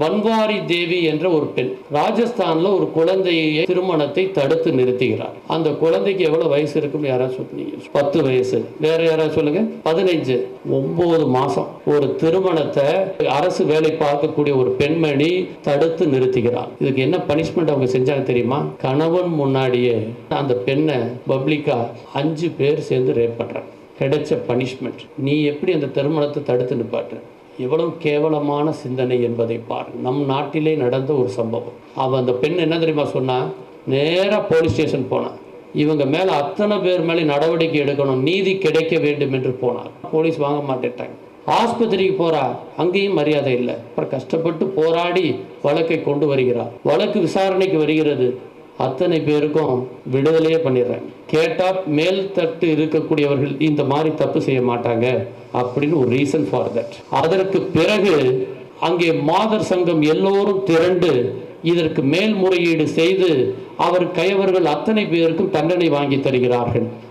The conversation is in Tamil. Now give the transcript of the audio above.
பன்வாரி தேவி என்ற ஒரு பெண் ராஜஸ்தான்ல ஒரு குழந்தையை திருமணத்தை தடுத்து நிறுத்துகிறார். அந்த குழந்தைக்கு எவ்வளவு வயசு இருக்குன்னு யாராவது சொன்னீங்க பத்து வயசு. வேற யாராவது சொல்லுங்க? பதினைஞ்சு. ஒன்பது மாசம். ஒரு திருமணத்தை அரசு வேலை பார்க்கக்கூடிய ஒரு பெண்மணி தடுத்து நிறுத்துகிறார். இதுக்கு என்ன பனிஷ்மெண்ட் அவங்க செஞ்சாங்க தெரியுமா? கணவன் முன்னாடியே அந்த பெண்ணை பப்ளிக்கா அஞ்சு பேர் சேர்ந்து ரேப் பண்றாங்க. கிடைச்ச பனிஷ்மெண்ட் நீ எப்படி அந்த திருமணத்தை தடுத்து நிப்பாட்டுற எவ்வளவு கேவலமான சிந்தனை என்பதை பாரு. நம் நாட்டிலே நடந்த ஒரு சம்பவம். அவன் அந்த பெண் என்ன தெரியுமா சொன்னா நேராக போலீஸ் ஸ்டேஷன் போனான் இவங்க மேலே அத்தனை பேர் மேலே நடவடிக்கை எடுக்கணும் நீதி கிடைக்க வேண்டும் என்று போனார். போலீஸ் வாங்க மாட்டேட்டாங்க ஆஸ்பத்திரிக்கு போறா அங்கேயும் மரியாதை இல்லை. அப்புறம் கஷ்டப்பட்டு போராடி வழக்கை கொண்டு வருகிறார். வழக்கு விசாரணைக்கு வருகிறது. அத்தனை பேருக்கும் விடுதலையே பண்ணிடுறாங்க கேட்டா மேல் தட்டு இருக்கக்கூடியவர்கள் இந்த மாதிரி தப்பு செய்ய மாட்டாங்க அப்படின்னு ஒரு ரீசன் ஃபார் தட் அதற்கு பிறகு அங்கே மாதர் சங்கம் எல்லோரும் திரண்டு இதற்கு மேல்முறையீடு செய்து அவர் கயவர்கள் அத்தனை பேருக்கும் தண்டனை வாங்கி தருகிறார்கள்.